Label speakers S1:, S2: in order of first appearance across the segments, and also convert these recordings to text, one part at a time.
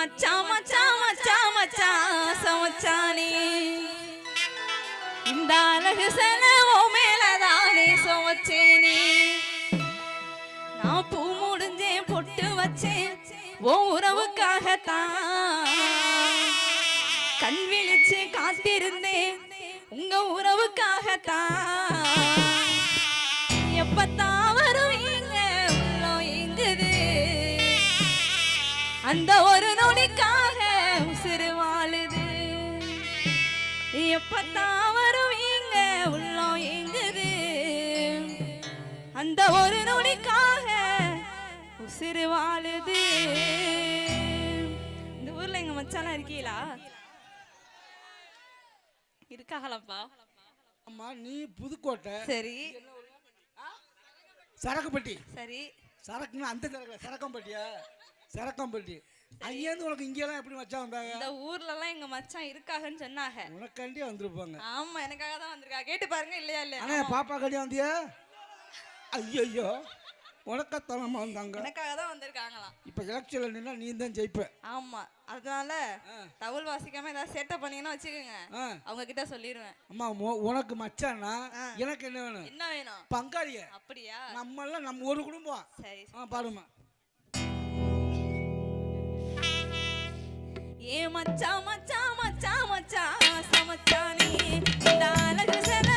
S1: மச்சான் மச்சான் மச்சான் மச்சான் சமச்சானே இந்த அழகு செலவோ மேலதானே சுமச்சேனே நான் பூ முடிஞ்சேன் பொட்டு வச்சேன் ஓ உறவுக்காகத்தான். கண் விழிச்சு காத்திருந்தேன் உங்க உறவுக்காகத்தான். எப்பத்தான் அந்த ஒரு நொடிக்காக உசுறு வாழுது. எப்பத்தான் வருவீங்க உள்ளம் எங்குது அந்த ஒரு நொடிக்காக உசுறு வாழுது. இந்த ஊர்ல எங்க மச்சாலாம் இருக்கீங்களா இருக்காங்களாப்பா
S2: அம்மா நீ புதுக்கோட்டை.
S1: சரி.
S2: சரக்குப்பட்டி.
S1: சரி.
S2: சரக்குன்னா அந்த சரக்கு சரக்கம்பட்டியா? சரக்கம்பட்டி அங்கேருந்து உனக்கு இங்கெல்லாம் எப்படி மச்சான் வந்தாங்க?
S1: இந்த ஊர்ல எல்லாம் எங்க மச்சான் இருக்காங்கன்னு சொன்னாங்க.
S2: உனக்காண்டி வந்திருப்பாங்க.
S1: ஆமா எனக்காக தான் வந்திருக்கா. கேட்டு பாருங்க இல்லையா இல்லையா?
S2: அண்ணா பாப்பா கண்டி வந்தியா? ஐயோ உனக்கத்தனமா வந்தாங்க.
S1: எனக்காக தான் வந்திருக்காங்களாம்.
S2: இப்போ எலெக்ஷனில் நின்னா நீ தான் ஜெயிப்ப.
S1: ஆமா அதனால தவுள் வாசிக்காம ஏதாவது சேட்டை பண்ணீங்கன்னா வச்சுக்கோங்க. அவங்க கிட்ட சொல்லிடுவேன்
S2: அம்மா உனக்கு மச்சான்னா எனக்கு என்ன வேணும்?
S1: என்ன வேணும்?
S2: பங்காளிய.
S1: அப்படியா?
S2: நம்மெல்லாம் நம்ம ஒரு குடும்பம்.
S1: சரி
S2: பாருமா
S1: ஏ மச்சா மச்சா மச்சா மச்சா சமச்சானே இந்த அழகு செலவோ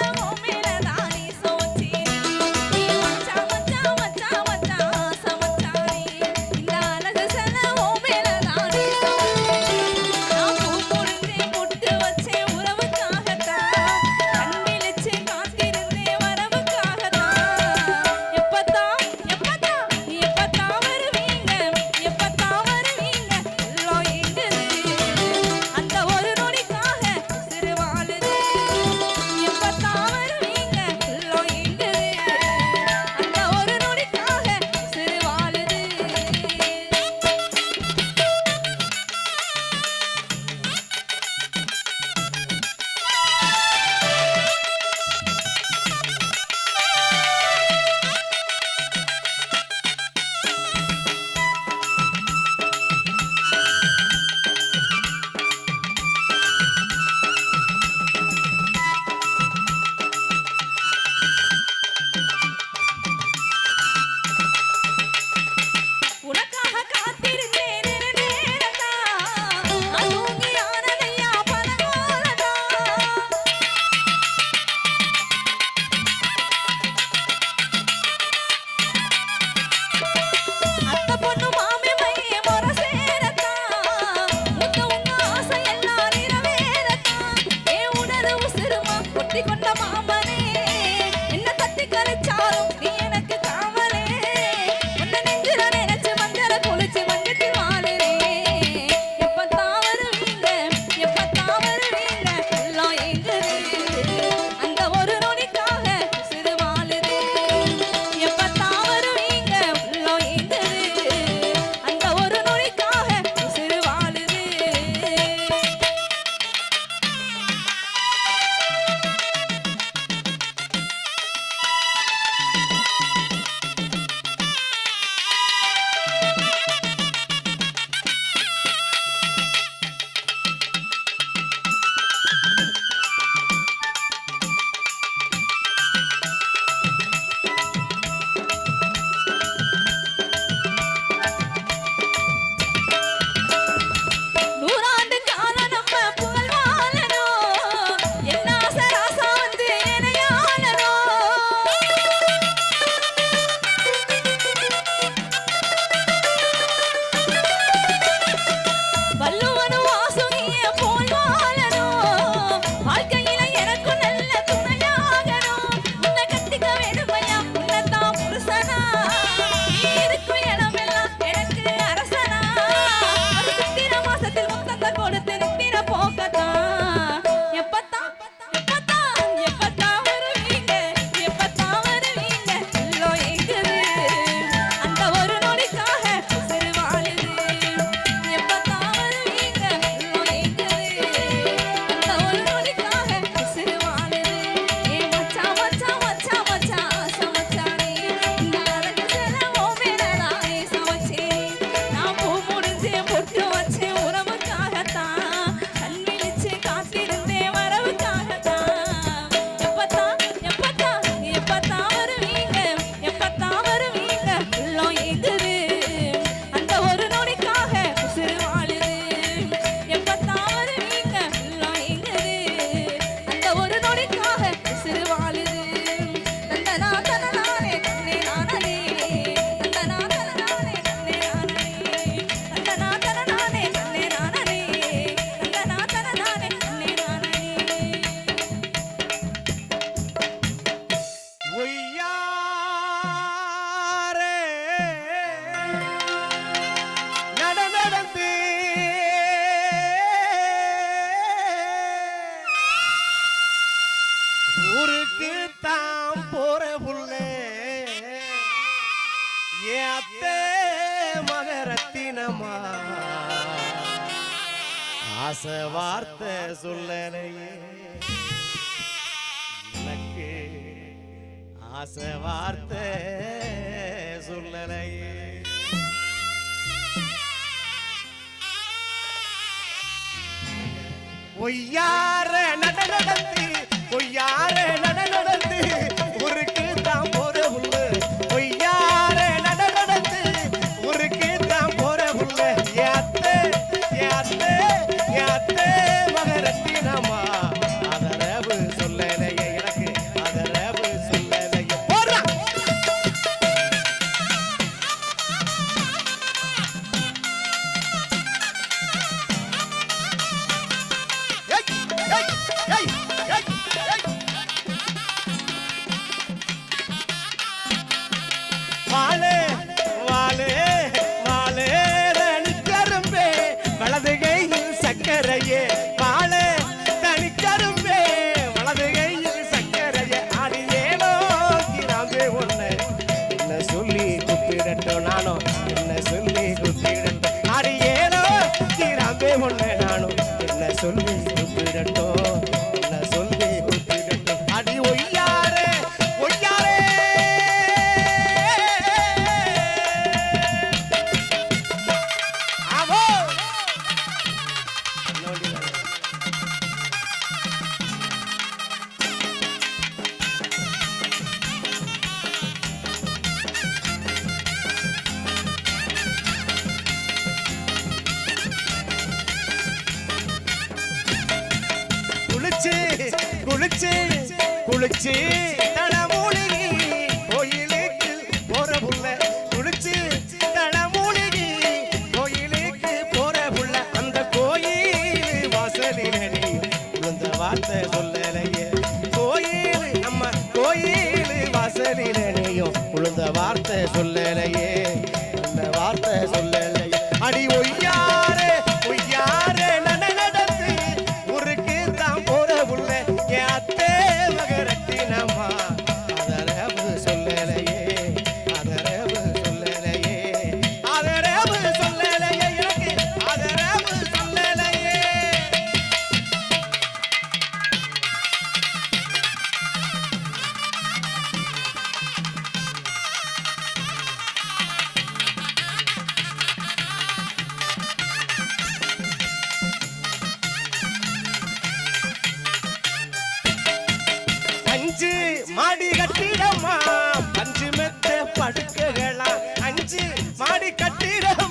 S3: பாச வார்த்தை சொல்லலையே எனக்கு ஆச வார்த்தை சொல்லலையே பொய்யார நட நடந்து பொய்யார വിടട്ടോ குளிச்சு தளமூலிகி கோயிலுக்கு போற புள்ள குளிச்சு தளமூலிகி கோயிலுக்கு போற புள்ள அந்த கோயில் வாசலில் உளுந்த வார்த்தை சொல்லலையே. கோயில் நம்ம கோயில் வாசலில் உளுந்த வார்த்தை சொல்லலையே. அஞ்சு மாடி கட்டிடமா அஞ்சு மெத்த படுக்கைகளா அஞ்சு மாடி கட்டிடமா.